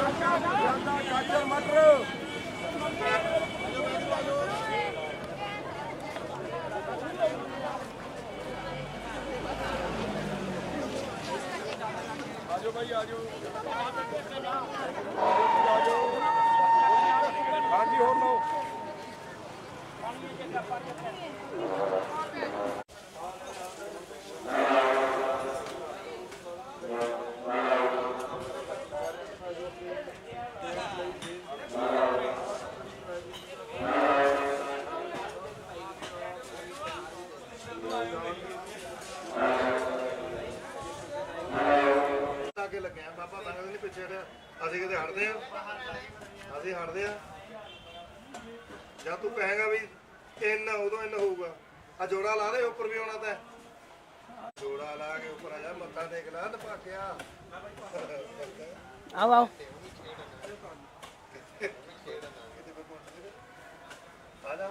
ਗਾਜਰ ਮਟਰ ਆਜੋ ਭਾਈ ਆਜੋ ਹਾਂਜੀ ਹੋਰ ਲਓ ਲਾ ਕੇ ਲੱਗੇ ਆ ਬਾਬਾ ਸੰਗਤ ਨਹੀਂ ਪਿੱਛੇ ਹਟਿਆ ਅਸੀਂ ਕਿਤੇ ਹਟਦੇ ਆ? ਅਸੀਂ ਹਟਦੇ ਆ? ਜਾਂ ਤੂੰ ਕਹੇਗਾ ਵੀ ਇੰਨਾ ਉਦੋਂ ਇੰਨਾ ਹੋਊਗਾ। ਆ ਜੋੜਾ ਲਾ ਦੇ ਉੱਪਰ ਵੀ ਆਉਣਾ ਤਾਂ। ਜੋੜਾ ਲਾ ਕੇ ਉੱਪਰ ਆ ਜਾ ਮੱਥਾ ਟੇਕ ਲਾ ਨਪਾਕਿਆ। ਆਓ ਆਓ। ਆ ਜਾ।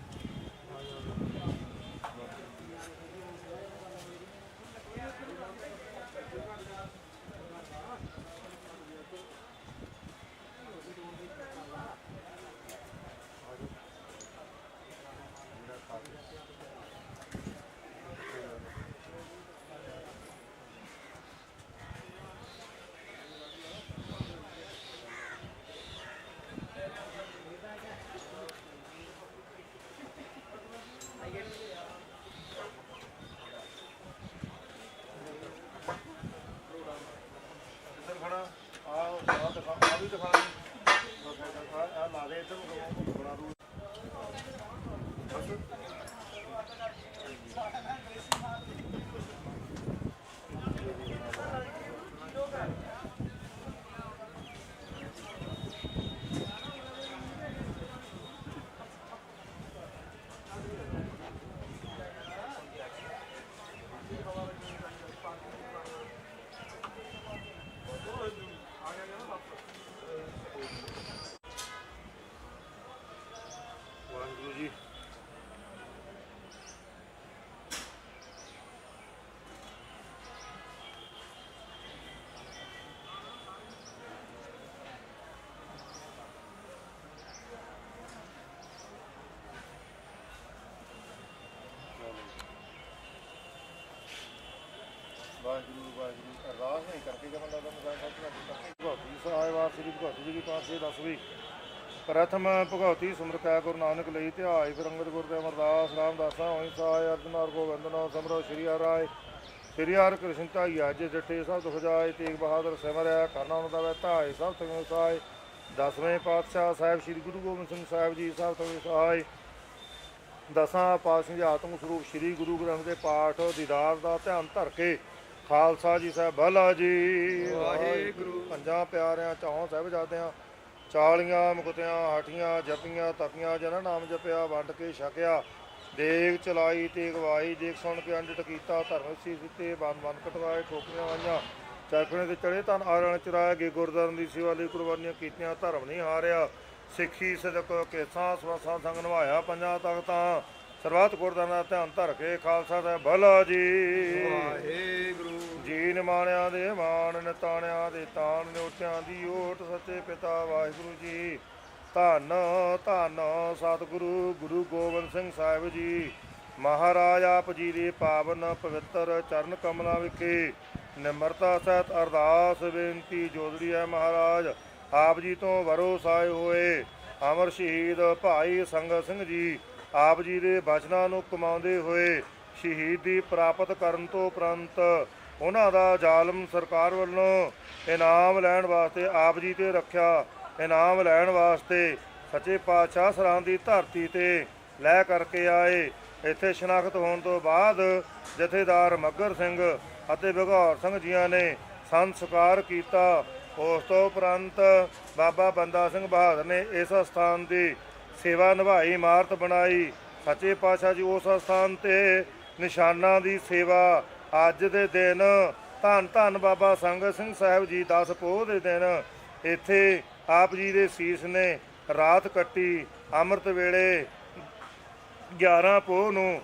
ਵਾਹਿਗੁਰੂ ਵਾਹਿਗੁਰੂ, ਅਰਦਾਸ ਨਹੀਂ ਕਰਕੇ ਜਮਨ ਦਾ ਮਜ਼ਾਕ ਕਰਕੇ ਭਗਵਤੀ ਸਹਾਇ ਸ੍ਰੀ ਭਗਵਤੀ ਜੀ ਦੀ ਪਾਸੇ ਦਸਵੀਂ ਪ੍ਰਥਮ ਭਗਵਤੀ ਸਿਮਰਤੈ ਗੁਰੂ ਨਾਨਕ ਲਈ ਧਿਆਇ ਫਿਰੰਗਤ ਗੁਰ ਤੇ ਅਮਰਦਾਸ, ਰਾਮਦਾਸਾ ਹੋਈ ਸਹਾਇ ਅਰਜਨ ਔਰ ਗੋਬਿੰਦ ਨਾਮ ਸਮਰੋ ਸ੍ਰੀ ਹਰਿ ਰਾਏ। ਸ੍ਰੀ ਹਰਿ ਕ੍ਰਿਸ਼ਨ ਧਾਈ ਅੱਜ ਜੱਟੇ ਸਭ ਦੁਖ ਜਾਏ, ਤੇਗ ਬਹਾਦਰ ਸਿਮਰਿਆ ਕਰਨਾ ਉਹਨਾਂ ਦਾ ਵੈ ਧਾਇ ਸਭ ਤਗਨ ਸਹਾਇ ਦਸਵੇਂ ਪਾਤਸ਼ਾਹ ਸਾਹਿਬ ਸ੍ਰੀ ਗੁਰੂ ਗੋਬਿੰਦ ਸਿੰਘ ਸਾਹਿਬ ਜੀ, ਸਭ ਤਗਨ ਸਹਾਇ ਦਸਾਂ ਪਾਤਸ਼ਾਹ ਆਤਮ ਸਰੂਪ ਸ੍ਰੀ ਗੁਰੂ ਗ੍ਰੰਥ ਦੇ ਪਾਠ, ਦੀਦਾਰ ਦਾ ਧਿਆਨ ਧਰ ਕੇ ਖਾਲਸਾ ਜੀ ਸਾਹਿਬ ਭਲਾ ਜੀ। ਵਾਹਿਗੁਰੂ। ਪੰਜਾਂ ਪਿਆਰਿਆਂ ਚੌਂ ਸਾਹਿਬਜ਼ਾਦਿਆਂ ਚਾਲੀਆਂ ਮੁਕਤਿਆਂ ਹਾਠੀਆਂ ਜਪੀਆਂ ਤਪੀਆਂ ਜਨ ਨਾਮ ਜਪਿਆ ਵੰਡ ਕੇ ਛਕਿਆ। ਦੇਗ ਚਲਾਈ ਤੇ ਗਵਾਈ ਦੇਖ ਸੁਣ ਕੇ ਅੰਡਟ ਕੀਤਾ ਧਰਮ ਸੀ ਸਿੱਤੇ ਬੰਦ ਬੰਦ ਕਟਵਾਏ ਠੋਕੀਆਂ ਆਈਆਂ। ਚਰਖਣੇ ਤੇ ਚੜੇ ਤਨ ਆਰਣ ਚਰਾਇਆ ਗੇ ਗੁਰਦਾਰਨ ਦੀ ਸੇਵਾ ਲਈ ਕੁਰਬਾਨੀਆਂ ਕੀਤੀਆਂ ਧਰਮ ਨਹੀਂ ਹਾਰਿਆ। ਸਿੱਖੀ ਸਿਦਕ ਕੇਸਾਂ ਸਵਾਸਾਂ ਸੰਗ ਨਿਭਾਇਆ ਪੰਜਾਂ ਤਖਤਾਂ। ਸਰਬੱਤ ਗੁਰਦਾਂ ਦਾ ਧਿਆਨ ਧਰ ਕੇ ਖਾਲਸਾ ਦਾ ਭਲਾ ਜੀ। ਵਾਹਿਗੁਰੂ। ਜੀ ਨਿਮਾਣਿਆਂ ਦੇ ਮਾਣ ਨਿਤਾਣਿਆਂ ਦੇ ਤਾਣ ਨਿਉਟਿਆਂ ਦੀ ਓਟ ਸੱਚੇ ਪਿਤਾ ਵਾਹਿਗੁਰੂ ਜੀ। ਧੰਨ ਧੰਨ ਸਤਿਗੁਰੂ ਗੁਰੂ ਗੋਬਿੰਦ ਸਿੰਘ ਸਾਹਿਬ ਜੀ। ਮਹਾਰਾਜ ਆਪ ਜੀ ਦੇ ਪਾਵਨ ਪਵਿੱਤਰ ਚਰਨ ਕਮਲਾਂ ਵਿਖੇ ਨਿਮਰਤਾ ਸਹਿਤ ਅਰਦਾਸ ਬੇਨਤੀ ਜੋਦੜੀ ਹੈ ਮਹਾਰਾਜ। ਆਪ ਜੀ ਤੋਂ ਵਰੋਸਾਏ ਹੋਏ ਅਮਰ ਸ਼ਹੀਦ ਭਾਈ ਸੰਗਤ ਸਿੰਘ ਜੀ। ਆਪ ਜੀ ਦੇ ਬਚਨਾਂ ਨੂੰ ਕਮਾਉਂਦੇ ਹੋਏ ਸ਼ਹੀਦੀ ਪ੍ਰਾਪਤ ਕਰਨ ਤੋਂ ਉਪਰੰਤ ਉਹਨਾਂ ਦਾ ਜ਼ਾਲਮ ਸਰਕਾਰ ਵੱਲੋਂ ਇਨਾਮ ਲੈਣ ਵਾਸਤੇ ਆਪ ਜੀ ਤੇ ਰੱਖਿਆ। ਇਨਾਮ ਲੈਣ ਵਾਸਤੇ ਸੱਚੇ ਪਾਤਸ਼ਾਹ ਸਰਾਂ ਦੀ ਧਰਤੀ ਤੇ ਲੈ ਕਰਕੇ ਆਏ। ਇੱਥੇ ਸ਼ਨਾਖਤ ਹੋਣ ਤੋਂ ਬਾਅਦ ਜਥੇਦਾਰ ਮੱਗਰ ਸਿੰਘ ਅਤੇ ਵਿਗੌਰ ਸਿੰਘ ਜੀਆਂ ਨੇ ਸੰਸਕਾਰ ਕੀਤਾ। ਉਸ ਤੋਂ ਉਪਰੰਤ ਬਾਬਾ ਬੰਦਾ ਸਿੰਘ ਬਹਾਦਰ ਨੇ ਇਸ ਸਥਾਨ ਦੀ ਸੇਵਾ ਨਿਭਾਈ, ਇਮਾਰਤ ਬਣਾਈ। ਸੱਚੇ ਪਾਤਸ਼ਾਹ ਜੀ, ਉਸ ਸਥਾਨ ਤੇ ਨਿਸ਼ਾਨਾਂ ਦੀ ਸੇਵਾ ਅੱਜ ਦੇ ਦਿਨ। ਧੰਨ ਧੰਨ ਬਾਬਾ ਸੰਗਤ ਸਿੰਘ ਸਾਹਿਬ ਜੀ 10 ਪੋਹ ਦੇ ਦਿਨ। ਇੱਥੇ ਆਪ ਜੀ ਦੇ ਸੀਸ ਨੇ ਰਾਤ ਕੱਟੀ। ਅੰਮ੍ਰਿਤ ਵੇਲੇ 11 ਪੋਹ ਨੂੰ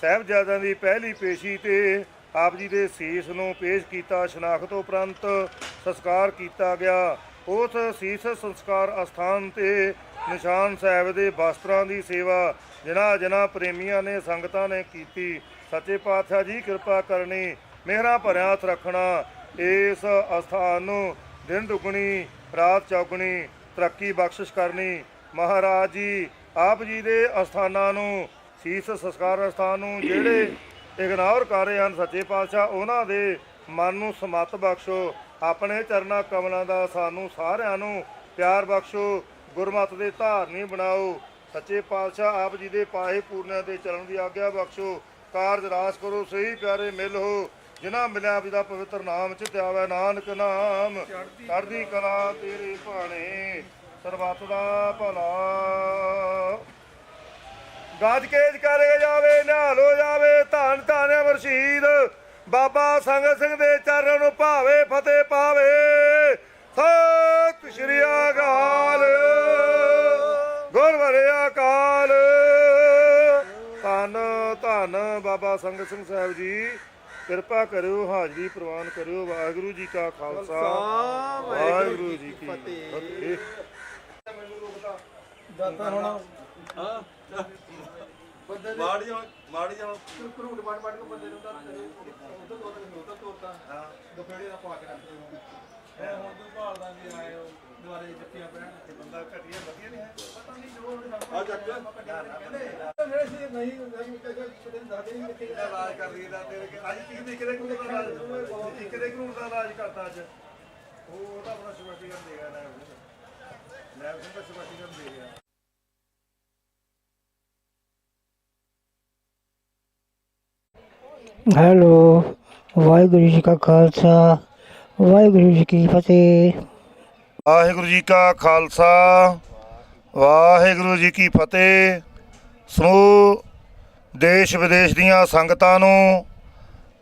ਸਾਹਿਬਜ਼ਾਦਿਆਂ ਦੀ ਪਹਿਲੀ ਪੇਸ਼ੀ ਤੇ ਆਪ ਜੀ ਦੇ ਸੀਸ ਨੂੰ ਪੇਸ਼ ਕੀਤਾ। ਸ਼ਨਾਖਤ ਉਪਰੰਤ ਸੰਸਕਾਰ ਕੀਤਾ ਗਿਆ। ਉਸ ਸੀਸ ਸੰਸਕਾਰ ਅਸਥਾਨ ਤੇ ਨਿਸ਼ਾਨ ਸਾਹਿਬ ਦੇ ਵਸਤਰਾਂ ਦੀ ਸੇਵਾ ਜਿਨ੍ਹਾਂ ਜਿਨ੍ਹਾਂ ਪ੍ਰੇਮੀਆਂ ਨੇ, ਸੰਗਤਾਂ ਨੇ ਕੀਤੀ। ਸੱਚੇ ਪਾਤਸ਼ਾਹ ਜੀ, ਕਿਰਪਾ ਕਰਨੀ, ਮਿਹਰਾਂ ਭਰਿਆ ਹੱਥ ਰੱਖਣਾ। ਇਸ ਅਸਥਾਨ ਨੂੰ ਦਿਨ ਦੁਗਣੀ, ਰਾਤ ਚੌਗਣੀ, ਤਰੱਕੀ ਬਖਸ਼ਿਸ਼ ਕਰਨੀ। ਮਹਾਰਾਜ ਜੀ, ਆਪ ਜੀ ਦੇ ਅਸਥਾਨਾਂ ਨੂੰ, ਸੀਸ ਸੰਸਕਾਰ ਅਸਥਾਨ ਨੂੰ ਜਿਹੜੇ ਇਗਨੋਰ ਕਰ ਰਹੇ ਹਨ ਸੱਚੇ ਪਾਤਸ਼ਾਹ, ਉਹਨਾਂ ਦੇ ਮਨ ਨੂੰ ਸਮਤ ਬਖਸ਼ੋ। ਆਪਣੇ ਚਰਨਾ ਕਮਲਾਂ ਦਾ ਸਾਨੂੰ ਸਾਰਿਆਂ ਨੂੰ ਪਿਆਰ ਬਖਸ਼ੋ। ਗੁਰਮਤ ਦੇ ਧਾਰਨੀ ਬਣਾਓ। ਸੱਚੇ ਪਾਤਸ਼ਾਹ ਆਪ ਜੀ ਦੇ ਪਾਏ ਪੂਰਨਿਆਂ ਦੇ ਚਰਨ ਦੀ ਆਗਿਆ ਬਖਸ਼ੋ। ਕਾਰਜ ਰਾਸ ਕਰੋ ਸਹੀ ਪਿਆਰੇ ਮਿਲ ਹੋ। ਜਿਨ੍ਹਾਂ ਮਿਲਿਆ ਪਿਤਾ ਪਵਿੱਤਰ ਨਾਮ ਚ ਧਿਆਵੈ ਨਾਨਕ ਨਾਮ। ਚੜ੍ਹਦੀ ਕਲਾ ਤੇਰੇ ਭਾਣੇ ਸਰਬੱਤ ਦਾ ਭਲਾ। ਗੱਜ ਕੇਜ ਕਰੇ ਜਾਵੇ ਨਿਹਾਲ ਹੋ ਜਾਵੇ ਧੰਨ ਧੰਨ ਅਮਰ ਸ਼ਹੀਦ ਬਾਬਾ ਸੰਗਤ ਸਿੰਘ ਦੇ ਚਰਨ ਨੂੰ ਭਾਵੇ ਫਤਿਹ ਪਾਵੇ। ਸਤਿ ਸ਼੍ਰੀ ਅਕਾਲ। ਬਾਬਾ ਸੰਗਤ ਸਿੰਘ ਸਾਹਿਬ ਜੀ ਕਿਰਪਾ ਕਰਿਓ ਹਾਜ਼ਰੀ ਪ੍ਰਵਾਨ ਕਰਿਓ। ਵਾਹਿਗੁਰੂ ਜੀ ਕਾ ਖਾਲਸਾ। ਵਾਹਿਗੁਰੂ ਜੀ ਕੀ ਫਤਿਹ। ਦਾਤਾ ਹੁਣ। ਮਾੜੀ ਜਾਣ ਮਾੜੀ ਜਾਣ ਕਰੂਟ ਬਣ ਬਣ ਕੇ ਬੰਦੇ ਨੂੰ ਤਾਂ ਉਧਰ ਤੋਂ ਉਧਰ ਤੋਰਤਾ। ਹਾਂ। ਦੁਪਹਿਰੇ ਦਾ ਪਾ ਕੇ ਰੱਖ ਦੇ। ਇਹ ਹੁਣ ਤੂੰ ਭਾਲਦਾ ਵੀ ਆਏ ਹੋ ਦੁਆਰੇ ਜੱਫੀਆਂ ਪੈਣ ਤੇ ਬੰਦਾ ਘਟੀਆ ਵਧੀਆ ਨਹੀਂ ਹੈ। ਪਤਾ ਨਹੀਂ ਜੋ ਆ ਚੱਕ ਮੇਰੇ ਸੀ ਨਹੀਂ ਨਹੀਂ ਕਹਿੰਦਾ ਪਤਾ ਨਹੀਂ ਦੱਸਦੇ ਨਹੀਂ ਕਿੱਥੇ ਦਾ ਰਾਜ ਕਰ ਰਹੀ ਦਾ ਤੇਰੇ ਕਿ ਅੱਜ ਕੀ ਦੇ ਕਿਹਦੇ ਕੋਲ ਦਾ ਰਾਜ? ਕਿਹਦੇ ਕੋਲ ਦਾ ਰਾਜ ਕਰਦਾ ਅੱਜ। ਉਹ ਉਹਦਾ ਆਪਣਾ ਸਪਸ਼ਟੀਕਰਨ ਦੇਗਾ ਨਾ ਲੈਬ ਸਿੰਘ। ਦਾ ਸਪਸ਼ਟੀਕਰਨ ਦੇ ਗਿਆ ਹੈਲੋ ਵਾਹਿਗੁਰੂ ਜੀ ਕਾ ਖਾਲਸਾ ਵਾਹਿਗੁਰੂ ਜੀ ਕੀ ਫਤਿਹ। ਵਾਹਿਗੁਰੂ ਜੀ ਕਾ ਖਾਲਸਾ, ਵਾਹਿਗੁਰੂ ਜੀ ਕੀ ਫਤਿਹ। ਸਮੂਹ ਦੇਸ਼ ਵਿਦੇਸ਼ ਦੀਆਂ ਸੰਗਤਾਂ ਨੂੰ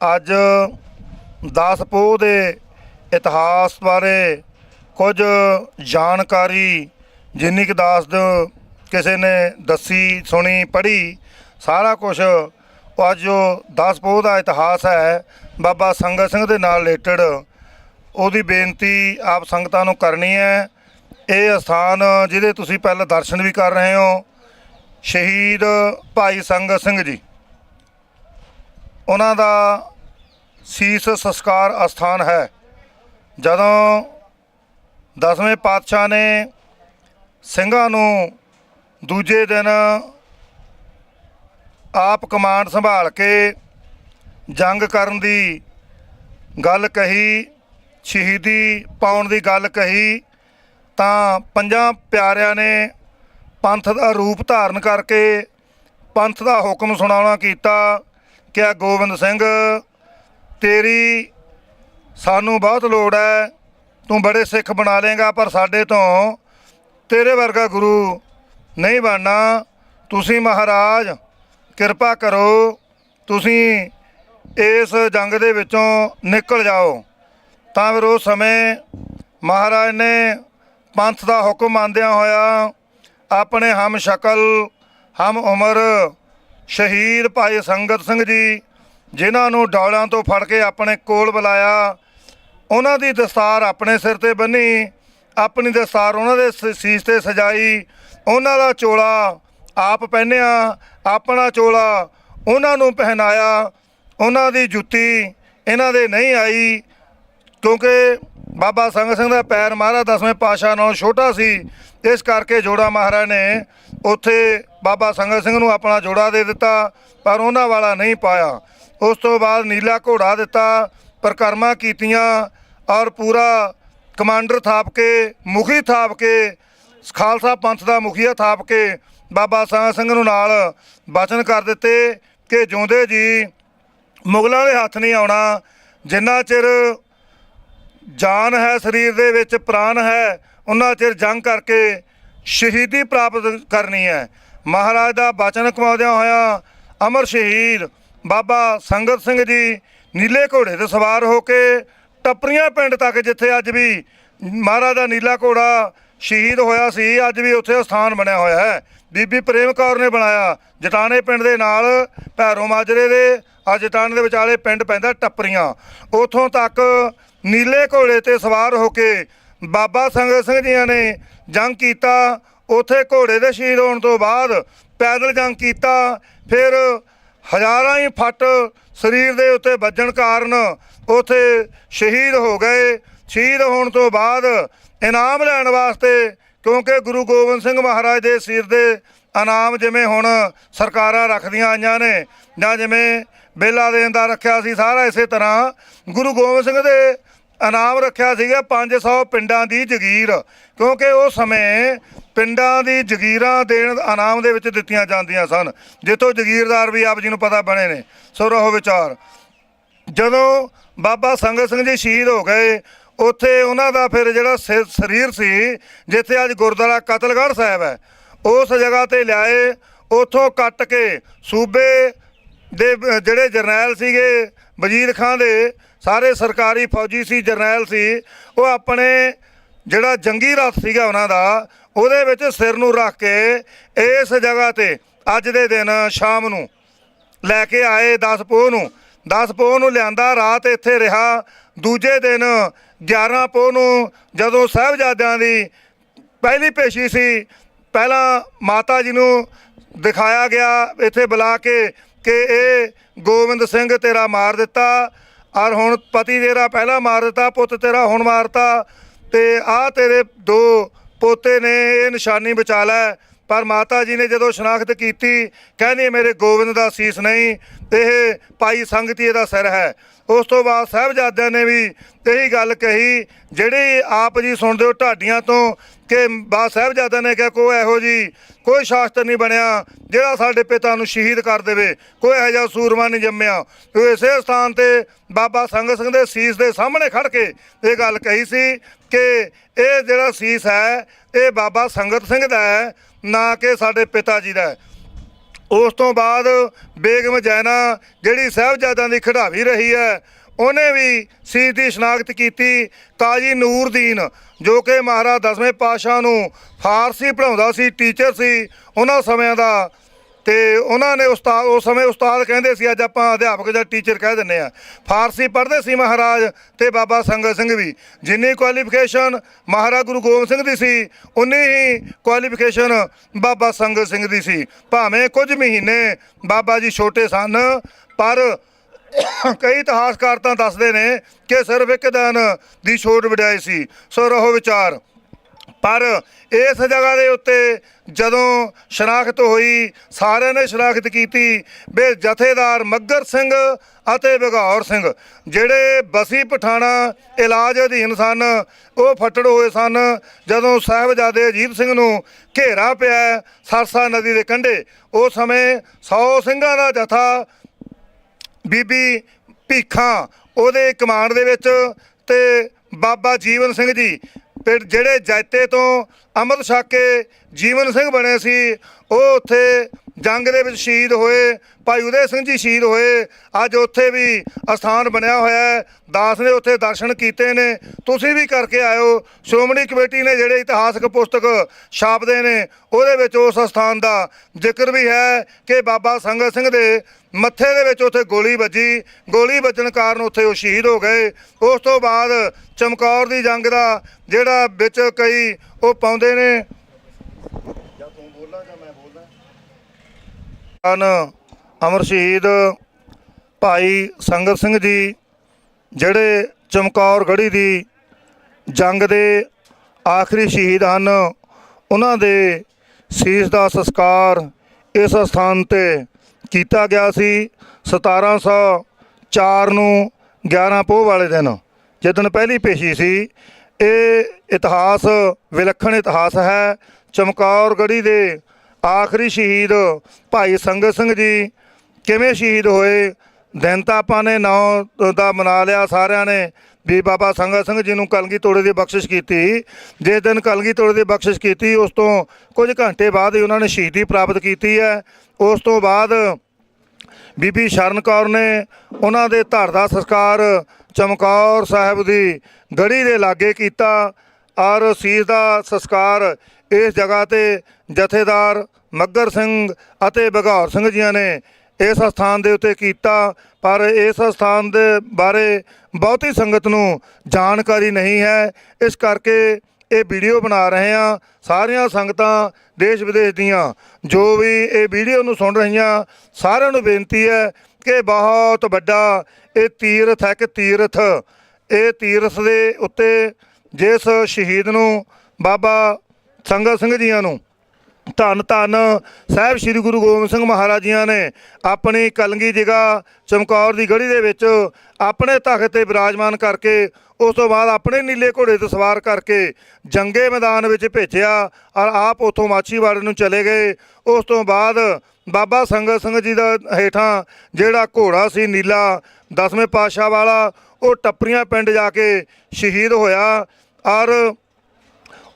ਅੱਜ 10 ਪੋਹ ਦੇ ਇਤਿਹਾਸ ਬਾਰੇ ਕੁਝ ਜਾਣਕਾਰੀ ਜਿੰਨੀ ਕੁ ਦਾਸ ਦਿਓ ਕਿਸੇ ਨੇ ਦੱਸੀ, ਸੁਣੀ, ਪੜ੍ਹੀ, ਸਾਰਾ ਕੁਝ ਉਹ ਅੱਜ ਜੋ 10 ਪੋਹ ਦਾ ਇਤਿਹਾਸ ਹੈ, ਬਾਬਾ ਸੰਗਤ ਸਿੰਘ ਦੇ ਨਾਲ ਰਿਲੇਟਡ ਉਹਦੀ ਬੇਨਤੀ ਆਪ ਸੰਗਤਾਂ ਨੂੰ ਕਰਨੀ ਹੈ। ਇਹ ਅਸਥਾਨ ਜਿਹਦੇ ਤੁਸੀਂ ਪਹਿਲਾਂ ਦਰਸ਼ਨ ਵੀ ਕਰ ਰਹੇ ਹੋ, ਸ਼ਹੀਦ ਭਾਈ ਸੰਗਤ ਸਿੰਘ ਜੀ। ਉਹਨਾਂ ਦਾ ਸੀਸ ਸੰਸਕਾਰ ਅਸਥਾਨ ਹੈ। ਜਦੋਂ ਦਸਵੇਂ ਪਾਤਸ਼ਾਹ ਨੇ ਸਿੰਘਾਂ ਨੂੰ ਦੂਜੇ ਦਿਨ ਆਪ ਕਮਾਂਡ ਸੰਭਾਲ ਕੇ ਜੰਗ ਕਰਨ ਦੀ ਗੱਲ ਕਹੀ ਸ਼ਹੀਦੀ ਪਾਉਣ ਦੀ ਗੱਲ ਕਹੀ, ਤਾਂ ਪੰਜਾਂ ਪਿਆਰਿਆਂ ਨੇ ਪੰਥ ਦਾ ਰੂਪ ਧਾਰਨ ਕਰਕੇ ਪੰਥ ਦਾ ਹੁਕਮ ਸੁਣਾਉਣਾ ਕੀਤਾ ਕਿ ਆ ਗੋਬਿੰਦ ਸਿੰਘ, ਤੇਰੀ ਸਾਨੂੰ ਬਹੁਤ ਲੋੜ ਹੈ, ਤੂੰ ਬੜੇ ਸਿੱਖ ਬਣਾ ਲੇਗਾ ਪਰ ਸਾਡੇ ਤੋਂ ਤੇਰੇ ਵਰਗਾ ਗੁਰੂ ਨਹੀਂ ਬਣਨਾ। ਤੁਸੀਂ ਮਹਾਰਾਜ, ਕਿਰਪਾ ਕਰੋ, ਤੁਸੀਂ ਇਸ ਜੰਗ ਦੇ ਵਿੱਚੋਂ ਨਿਕਲ ਜਾਓ। ਤਾਂ ਫਿਰ ਉਸ ਸਮੇਂ ਮਹਾਰਾਜ ਨੇ ਪੰਥ ਦਾ ਹੁਕਮ ਮੰਨਦਿਆਂ ਹੋਇਆ ਆਪਣੇ ਹਮ ਸ਼ਕਲ, ਹਮ ਉਮਰ ਸ਼ਹੀਦ ਭਾਈ ਸੰਗਤ ਸਿੰਘ ਜੀ, ਜਿਨ੍ਹਾਂ ਨੂੰ ਡੌਲਾਂ ਤੋਂ ਫੜ ਕੇ ਆਪਣੇ ਕੋਲ ਬੁਲਾਇਆ, ਉਹਨਾਂ ਦੀ ਦਸਤਾਰ ਆਪਣੇ ਸਿਰ ਤੇ ਬੰਨੀ, ਆਪਣੀ ਦਸਤਾਰ ਉਹਨਾਂ ਦੇ ਸੀਸ ਤੇ ਸਜਾਈ, ਉਹਨਾਂ ਦਾ ਚੋਲਾ ਆਪ ਪਹਿਨਿਆ, ਆਪਣਾ ਚੋਲਾ ਉਹਨਾਂ ਨੂੰ ਪਹਿਨਾਇਆ, ਉਹਨਾਂ ਦੀ ਜੁੱਤੀ ਇਹਨਾਂ ਦੇ ਨਹੀਂ ਆਈ ਕਿਉਂਕਿ ਬਾਬਾ ਸੰਗਤ ਸਿੰਘ ਦਾ ਪੈਰ ਮਹਾਰਾਜ ਦਸਵੇਂ ਪਾਤਸ਼ਾਹ ਨਾਲੋਂ ਛੋਟਾ ਸੀ, ਇਸ ਕਰਕੇ ਜੋੜਾ ਮਹਾਰਾਜ ਨੇ ਉੱਥੇ ਬਾਬਾ ਸੰਗਤ ਸਿੰਘ ਨੂੰ ਆਪਣਾ ਜੋੜਾ ਦੇ ਦਿੱਤਾ, ਪਰ ਉਹਨਾਂ ਵਾਲਾ ਨਹੀਂ ਪਾਇਆ। ਉਸ ਤੋਂ ਬਾਅਦ ਨੀਲਾ ਘੋੜਾ ਦਿੱਤਾ, ਪ੍ਰਕਰਮਾ ਕੀਤੀਆਂ ਔਰ ਪੂਰਾ ਕਮਾਂਡਰ ਥਾਪ ਕੇ, ਮੁਖੀ ਥਾਪ ਕੇ, ਖਾਲਸਾ ਪੰਥ ਦਾ ਮੁਖੀਆ ਥਾਪ ਕੇ ਬਾਬਾ ਸੰਗਤ ਸਿੰਘ ਨੂੰ ਨਾਲ ਬਚਨ ਕਰ ਦਿੱਤੇ ਕਿ ਜਿਉਂਦੇ ਜੀ ਮੁਗਲਾਂ ਦੇ ਹੱਥ ਨਹੀਂ ਆਉਣਾ, ਜਿੰਨਾ ਚਿਰ ਜਾਨ ਹੈ, ਸਰੀਰ ਦੇ ਵਿੱਚ ਪ੍ਰਾਣ ਹੈ, ਉਹਨਾਂ ਚਿਰ ਜੰਗ ਕਰਕੇ ਸ਼ਹੀਦੀ ਪ੍ਰਾਪਤ ਕਰਨੀ ਹੈ। ਮਹਾਰਾਜ ਦਾ ਬਚਨ ਕਮਾਉਂਦਿਆਂ ਹੋਇਆ ਅਮਰ ਸ਼ਹੀਦ ਬਾਬਾ ਸੰਗਤ ਸਿੰਘ ਜੀ ਨੀਲੇ ਘੋੜੇ ਤੇ ਸਵਾਰ ਹੋ ਕੇ ਟੱਪਰੀਆਂ ਪਿੰਡ ਤੱਕ, ਜਿੱਥੇ ਅੱਜ ਵੀ ਮਹਾਰਾਜ ਦਾ ਨੀਲਾ ਘੋੜਾ ਸ਼ਹੀਦ ਹੋਇਆ ਸੀ, ਅੱਜ ਵੀ ਉੱਥੇ ਸਥਾਨ ਬਣਿਆ ਹੋਇਆ ਹੈ। ਬੀਬੀ ਪ੍ਰੇਮ ਕੌਰ ਨੇ ਬਣਾਇਆ ਜਟਾਣੇ ਪਿੰਡ ਦੇ ਨਾਲ, ਭੈਰੋ ਮਾਜਰੇ ਦੇ। ਆ ਜਟਾਣੇ ਦੇ ਵਿਚਾਲੇ ਪਿੰਡ ਪੈਂਦਾ ਟੱਪਰੀਆਂ। ਉਥੋਂ ਤੱਕ ਨੀਲੇ ਘੋੜੇ ਤੇ ਸਵਾਰ ਹੋ ਕੇ ਬਾਬਾ ਸੰਗਤ ਸਿੰਘ ਜੀਆਂ ਨੇ ਜੰਗ ਕੀਤਾ। ਉਥੇ ਘੋੜੇ ਦੇ ਸ਼ਹੀਦ ਹੋਣ ਤੋਂ ਬਾਅਦ ਪੈਦਲ ਜੰਗ ਕੀਤਾ। ਫਿਰ ਹਜ਼ਾਰਾਂ ਹੀ ਫੱਟ ਸਰੀਰ ਦੇ ਉੱਤੇ ਵੱਜਣ ਕਾਰਨ ਉਥੇ ਸ਼ਹੀਦ ਹੋ ਗਏ। ਸ਼ਹੀਦ ਹੋਣ ਤੋਂ ਬਾਅਦ ਇਨਾਮ ਲੈਣ ਵਾਸਤੇ ਕਿਉਂਕਿ ਗੁਰੂ ਗੋਬਿੰਦ ਸਿੰਘ ਮਹਾਰਾਜ ਦੇ ਸਿਰ ਦੇ ਇਨਾਮ ਜਿਵੇਂ ਹੁਣ ਸਰਕਾਰਾਂ ਰੱਖਦੀਆਂ ਆਈਆਂ ਨੇ ਜਾਂ ਜਿਵੇਂ ਬੇਲਾ ਦੇਣ ਦਾ ਰੱਖਿਆ ਸੀ, ਸਾਰਾ ਇਸੇ ਤਰ੍ਹਾਂ ਗੁਰੂ ਗੋਬਿੰਦ ਸਿੰਘ ਦੇ ਇਨਾਮ ਰੱਖਿਆ ਸੀਗਾ 500 ਪਿੰਡਾਂ ਦੀ ਜਗੀਰ, ਕਿਉਂਕਿ ਉਹ ਸਮੇਂ ਪਿੰਡਾਂ ਦੀ ਜਗੀਰਾਂ ਦੇਣ ਇਨਾਮ ਦੇ ਵਿੱਚ ਦਿੱਤੀਆਂ ਜਾਂਦੀਆਂ ਸਨ, ਜਿੱਥੋਂ ਜਗੀਰਦਾਰ ਵੀ ਆਪ ਜੀ ਨੂੰ ਪਤਾ ਬਣੇ ਨੇ। ਸੋ ਰਹੋ ਵਿਚਾਰ। ਜਦੋਂ ਬਾਬਾ ਸੰਗਤ ਸਿੰਘ ਜੀ ਸ਼ਹੀਦ ਹੋ ਗਏ, ਉੱਥੇ ਉਹਨਾਂ ਦਾ ਫਿਰ ਜਿਹੜਾ ਸ- ਸਰੀਰ ਸੀ, ਜਿੱਥੇ ਅੱਜ ਗੁਰਦੁਆਰਾ ਕਤਲਗੜ੍ਹ ਸਾਹਿਬ ਹੈ, ਉਸ ਜਗ੍ਹਾ ਤੇ ਲਿਆਏ, ਉੱਥੋਂ ਕੱਟ ਕੇ ਸੂਬੇ ਦੇ ਜਿਹੜੇ ਜਰਨੈਲ ਸੀਗੇ, ਵਜ਼ੀਰ ਖਾਂ ਦੇ ਸਾਰੇ ਸਰਕਾਰੀ ਫੌਜੀ ਸੀ, ਜਰਨੈਲ ਸੀ, ਉਹ ਆਪਣੇ ਜਿਹੜਾ ਜੰਗੀ ਰੱਥ ਸੀਗਾ ਉਹਨਾਂ ਦਾ, ਉਹਦੇ ਵਿੱਚ ਸਿਰ ਨੂੰ ਰੱਖ ਕੇ ਇਸ ਜਗ੍ਹਾ ਤੇ ਅੱਜ ਦੇ ਦਿਨ ਸ਼ਾਮ ਨੂੰ ਲੈ ਕੇ ਆਏ 10 ਪੋਹ ਨੂੰ। 10 ਪੋਹ ਨੂੰ ਲਿਆਂਦਾ, ਰਾਤ ਇੱਥੇ ਰਿਹਾ। ਦੂਜੇ ਦਿਨ 11 ਪੋਹ ਨੂੰ ਜਦੋਂ ਸਾਹਿਬਜ਼ਾਦਿਆਂ ਦੀ ਪਹਿਲੀ ਪੇਸ਼ੀ ਸੀ, ਪਹਿਲਾਂ ਮਾਤਾ ਜੀ ਨੂੰ ਦਿਖਾਇਆ ਗਿਆ ਇੱਥੇ ਬੁਲਾ ਕੇ ਕਿ ਇਹ ਗੋਬਿੰਦ ਸਿੰਘ ਤੇਰਾ ਮਾਰ ਦਿੱਤਾ। ਔਰ ਹੁਣ ਪਤੀ ਤੇਰਾ ਪਹਿਲਾਂ ਮਾਰ ਦਿੱਤਾ, ਪੁੱਤ ਤੇਰਾ ਹੁਣ ਮਾਰਤਾ ਤੇ ਆ ਤੇਰੇ ਦੋ ਪੋਤੇ ਨੇ, ਇਹ ਨਿਸ਼ਾਨੀ ਬਚਾ ਲੈ। ਪਰ ਮਾਤਾ ਜੀ ਨੇ ਜਦੋਂ ਸ਼ਨਾਖਤ ਕੀਤੀ, ਕਹਿੰਦੀ, ਮੇਰੇ ਗੋਬਿੰਦ ਦਾ ਸੀਸ ਨਹੀਂ, ਇਹ ਭਾਈ ਸੰਗਤੀ ਇਹਦਾ ਸਿਰ ਹੈ। ਉਸ ਤੋਂ ਬਾਅਦ ਸਾਹਿਬਜ਼ਾਦਿਆਂ ਨੇ ਵੀ ਇਹੀ ਗੱਲ ਕਹੀ, ਜਿਹੜੀ ਆਪ ਜੀ ਸੁਣਦੇ ਹੋ ਢਾਡੀਆਂ ਤੋਂ, ਕਿ ਬਾ ਸਾਹਿਬਜ਼ਾਦਿਆਂ ਨੇ ਕਿਹਾ, ਕੋਈ ਇਹੋ ਜੀ, ਕੋਈ ਸ਼ਾਸਤਰ ਨਹੀਂ ਬਣਿਆ, ਜਿਹੜਾ ਸਾਡੇ ਪਿਤਾ ਨੂੰ ਸ਼ਹੀਦ ਕਰ ਦੇਵੇ, ਕੋਈ ਇਹੋ ਜਿਹਾ ਸੂਰਮਾ ਨਹੀਂ ਜੰਮਿਆ। ਉਹ ਇਸੇ ਸਥਾਨ ਤੇ ਬਾਬਾ ਸੰਗਤ ਸਿੰਘ ਦੇ ਸੀਸ ਦੇ ਸਾਹਮਣੇ ਖੜ ਕੇ ਇਹ ਗੱਲ ਕਹੀ ਸੀ ਕਿ ਇਹ ਜਿਹੜਾ ਸੀਸ ਹੈ, ਇਹ ਬਾਬਾ ਸੰਗਤ ਸਿੰਘ ਦਾ ਹੈ, ਨਾ ਕਿ ਸਾਡੇ ਪਿਤਾ ਜੀ ਦਾ ਹੈ। ਉਸ ਤੋਂ ਬਾਅਦ ਬੇਗਮ ਜੈਨਾ ਜਿਹੜੀ ਸਾਹਿਬਜ਼ਾਦਿਆਂ ਦੀ ਖਿਡਾਰੀ ਰਹੀ ਹੈ, ਉਹਨੇ ਵੀ ਸੀਸ ਦੀ ਸ਼ਨਾਖਤ ਕੀਤੀ ਕਾਜੀ ਨੂਰਦੀਨ, ਜੋ ਕਿ ਮਹਾਰਾਜ ਦਸਵੇਂ ਪਾਤਸ਼ਾਹ ਨੂੰ ਫਾਰਸੀ ਪੜਾਉਂਦਾ ਸੀ, ਟੀਚਰ ਸੀ, ਉਹਨਾਂ ਸਮਿਆਂ ਦਾ ਤੇ ਉਹਨਾਂ ਨੇ ਉਸਤਾਦ ਉਸ ਸਮੇਂ ਉਸਤਾਦ ਕਹਿੰਦੇ ਸੀ, ਅੱਜ ਆਪਾਂ ਅਧਿਆਪਕ ਜਾਂ ਟੀਚਰ ਕਹਿ ਦਿੰਨੇ ਆ ਫਾਰਸੀ ਪੜ੍ਹਦੇ ਸੀ ਮਹਾਰਾਜ ਤੇ ਬਾਬਾ ਸੰਗਤ ਸਿੰਘ ਵੀ। ਜਿੰਨੀ ਕੁਆਲੀਫਿਕੇਸ਼ਨ ਮਹਾਰਾਜ ਗੁਰੂ ਗੋਬਿੰਦ ਸਿੰਘ ਦੀ ਸੀ, ਉਨੀ ਹੀ ਕੁਆਲੀਫਿਕੇਸ਼ਨ ਬਾਬਾ ਸੰਗਤ ਸਿੰਘ ਦੀ ਸੀ। ਭਾਵੇਂ ਕੁਝ ਮਹੀਨੇ ਬਾਬਾ ਜੀ ਛੋਟੇ ਸਨ, ਪਰ ਕਈ ਇਤਿਹਾਸਕਾਰ ਤਾਂ ਦੱਸਦੇ ਨੇ ਕਿ ਸਿਰਫ ਇੱਕ ਦਿਨ ਦੀ ਛੋਟ ਵਡਿਆਈ ਸੀ। ਸੋ ਰਹੋ ਵਿਚਾਰ। ਪਰ ਇਸ ਜਗ੍ਹਾ ਦੇ ਉੱਤੇ ਜਦੋਂ ਸ਼ਨਾਖਤ ਹੋਈ, ਸਾਰਿਆਂ ਨੇ ਸ਼ਨਾਖਤ ਕੀਤੀ ਵੀ ਜਥੇਦਾਰ ਮੱਗਰ ਸਿੰਘ ਅਤੇ ਬਗੌਰ ਸਿੰਘ, ਜਿਹੜੇ ਬਸੀ ਪਠਾਣਾ ਇਲਾਜ ਅਧੀਨ ਸਨ, ਉਹ ਫੱਟੜ ਹੋਏ ਸਨ। ਜਦੋਂ ਸਾਹਿਬਜ਼ਾਦੇ ਅਜੀਤ ਸਿੰਘ ਨੂੰ ਘੇਰਾ ਪਿਆ ਸਰਸਾ ਨਦੀ ਦੇ ਕੰਢੇ, ਉਸ ਸਮੇਂ 100 ਸਿੰਘਾਂ ਦਾ ਜਥਾ ਬੀਬੀ ਭੀਖਾਂ ਉਹਦੇ ਕਮਾਂਡ ਦੇ ਵਿੱਚ ਤੇ ਬਾਬਾ ਜੀਵਨ ਸਿੰਘ ਜੀ ਪਿੰਡ ਜਿਹੜੇ ਜੈਤੇ ਤੋਂ ਅੰਮ੍ਰਿਤ ਛਕ ਕੇ ਜੀਵਨ ਸਿੰਘ ਬਣੇ ਸੀ, ਉਹ ਉੱਥੇ ਜੰਗ ਦੇ ਵਿੱਚ ਸ਼ਹੀਦ ਹੋਏ, ਭਾਈ ਉਦੈ ਸਿੰਘ ਜੀ ਸ਼ਹੀਦ ਹੋਏ। ਅੱਜ ਉੱਥੇ ਵੀ ਅਸਥਾਨ ਬਣਿਆ ਹੋਇਆ ਹੈ। ਦਾਸ ਨੇ ਉੱਥੇ ਦਰਸ਼ਨ ਕੀਤੇ ਨੇ। ਤੁਸੀਂ ਵੀ ਕਰਕੇ ਆਇਓ। ਸ਼੍ਰੋਮਣੀ ਕਮੇਟੀ ਨੇ ਜਿਹੜੇ ਇਤਿਹਾਸਕ ਪੁਸਤਕ ਛਾਪਦੇ ਨੇ, ਉਹਦੇ ਵਿੱਚ ਉਸ ਅਸਥਾਨ ਦਾ ਜ਼ਿਕਰ ਵੀ ਹੈ ਕਿ ਬਾਬਾ ਸੰਗਤ ਸਿੰਘ ਦੇ ਮੱਥੇ ਦੇ ਵਿੱਚ ਉੱਥੇ ਗੋਲੀ ਵੱਜੀ। ਗੋਲੀ ਵੱਜਣ ਕਾਰਨ ਉੱਥੇ ਉਹ ਸ਼ਹੀਦ ਹੋ ਗਏ। ਉਸ ਤੋਂ ਬਾਅਦ ਚਮਕੌਰ ਦੀ ਜੰਗ ਦਾ ਜਿਹੜਾ ਵਿੱਚ ਕਈ ਉਹ ਪਾਉਂਦੇ ਨੇ। ਜਾਂ ਤੂੰ ਬੋਲਾਂ ਜਾਂ ਮੈਂ ਬੋਲਦਾ? ਹਨ ਅਮਰ ਸ਼ਹੀਦ ਭਾਈ ਸੰਗਤ ਸਿੰਘ ਜੀ, ਜਿਹੜੇ ਚਮਕੌਰ ਗੜੀ ਦੀ ਜੰਗ ਦੇ ਆਖਰੀ ਸ਼ਹੀਦ ਹਨ, ਉਹਨਾਂ ਦੇ ਸੀਸ ਦਾ ਸੰਸਕਾਰ ਇਸ ਸਥਾਨ ਤੇ ਕੀਤਾ ਗਿਆ ਸੀ। 1704 ਨੂੰ 11 ਪੋਹ ਵਾਲੇ ਦਿਨ। ਜਿੱਦਣ ਪਹਿਲੀ ਪੇਸ਼ੀ ਸੀ, ਇਹ ਇਤਿਹਾਸ, ਵਿਲੱਖਣ ਇਤਿਹਾਸ ਹੈ। ਚਮਕੌਰ ਗੜੀ ਦੇ ਆਖਰੀ ਸ਼ਹੀਦ ਭਾਈ ਸੰਗਤ ਸਿੰਘ ਜੀ ਕਿਵੇਂ ਸ਼ਹੀਦ ਹੋਏ? ਦਿਨ ਤਾਂ ਆਪਾਂ ਨੇ ਨੌ ਦਾ ਮਨਾ ਲਿਆ, ਸਾਰਿਆਂ ਨੇ ਵੀ ਬਾਬਾ ਸੰਗਤ ਸਿੰਘ ਜੀ ਨੂੰ ਕਲਗੀ ਤੋੜੇ ਦੀ ਬਖਸ਼ਿਸ਼ ਕੀਤੀ। ਜਿਸ ਦਿਨ ਕਲਗੀ ਤੋੜੇ ਦੀ ਬਖਸ਼ਿਸ਼ ਕੀਤੀ, ਉਸ ਤੋਂ ਕੁਝ ਘੰਟੇ ਬਾਅਦ ਹੀ ਉਹਨਾਂ ਨੇ ਸ਼ਹੀਦੀ ਪ੍ਰਾਪਤ ਕੀਤੀ ਹੈ। ਉਸ ਤੋਂ ਬਾਅਦ ਬੀਬੀ ਸ਼ਰਨ ਕੌਰ ਨੇ ਉਹਨਾਂ ਦੇ ਧਰ ਦਾ ਸੰਸਕਾਰ ਚਮਕੌਰ ਸਾਹਿਬ ਦੀ ਗੜੀ ਦੇ ਲਾਗੇ ਕੀਤਾ। ਔਰ ਸੀਸ ਦਾ ਸੰਸਕਾਰ ਇਸ ਜਗ੍ਹਾ ਤੇ ਜਥੇਦਾਰ ਮੱਗਰ ਸਿੰਘ ਅਤੇ ਬਘੌਰ ਸਿੰਘ ਜੀਆਂ ਨੇ ਇਸ ਸਥਾਨ ਦੇ ਉੱਤੇ ਕੀਤਾ। ਪਰ ਇਸ ਸਥਾਨ ਦੇ ਬਾਰੇ ਬਹੁਤੀ ਸੰਗਤ ਨੂੰ ਜਾਣਕਾਰੀ ਨਹੀਂ ਹੈ। ਇਸ ਕਰਕੇ ਇਹ ਵੀਡੀਓ ਬਣਾ ਰਹੇ ਹਾਂ ਸਾਰੀਆਂ ਸੰਗਤਾਂ ਦੇਸ਼ ਵਿਦੇਸ਼ ਦੀਆਂ, ਜੋ ਵੀ ਇਹ ਵੀਡੀਓ ਨੂੰ ਸੁਣ ਰਹੀਆਂ, ਸਾਰਿਆਂ ਨੂੰ ਬੇਨਤੀ ਹੈ ਕਿ ਬਹੁਤ ਵੱਡਾ ਇਹ ਤੀਰਥ ਹੈ ਕਿ ਤੀਰਥ। ਇਹ ਤੀਰਥ ਦੇ ਉੱਤੇ ਜਿਸ ਸ਼ਹੀਦ ਨੂੰ ਬਾਬਾ ਸੰਗਤ ਸਿੰਘ ਜੀਆਂ ਨੂੰ ਧੰਨ ਧੰਨ ਸਾਹਿਬ ਸ੍ਰੀ ਗੁਰੂ ਗੋਬਿੰਦ ਸਿੰਘ ਮਹਾਰਾਜ ਜੀਆਂ ਨੇ ਆਪਣੀ ਕਲਗੀ ਜਗ੍ਹਾ ਚਮਕੌਰ ਦੀ ਗੜੀ ਦੇ ਵਿੱਚ ਆਪਣੇ ਤਖਤ ਤੇ ਬਿਰਾਜਮਾਨ ਕਰਕੇ ਉਸ ਤੋਂ ਬਾਅਦ ਆਪਣੇ ਨੀਲੇ ਘੋੜੇ ਤੇ ਸਵਾਰ ਕਰਕੇ ਜੰਗੇ ਮੈਦਾਨ ਵਿੱਚ ਭੇਜਿਆ ਔਰ ਆਪ ਉਥੋਂ ਮਾਛੀਵਾੜੇ ਨੂੰ ਚਲੇ ਗਏ। ਉਸ ਤੋਂ ਬਾਅਦ ਬਾਬਾ ਸੰਗਤ ਸਿੰਘ ਜੀ ਦਾ ਹੇਠਾਂ ਜਿਹੜਾ ਘੋੜਾ ਸੀ ਨੀਲਾ, ਦਸਵੇਂ ਪਾਤਸ਼ਾਹ ਵਾਲਾ, ਉਹ ਟੱਪਰੀਆਂ ਪਿੰਡ ਜਾ ਕੇ ਸ਼ਹੀਦ ਹੋਇਆ ਔਰ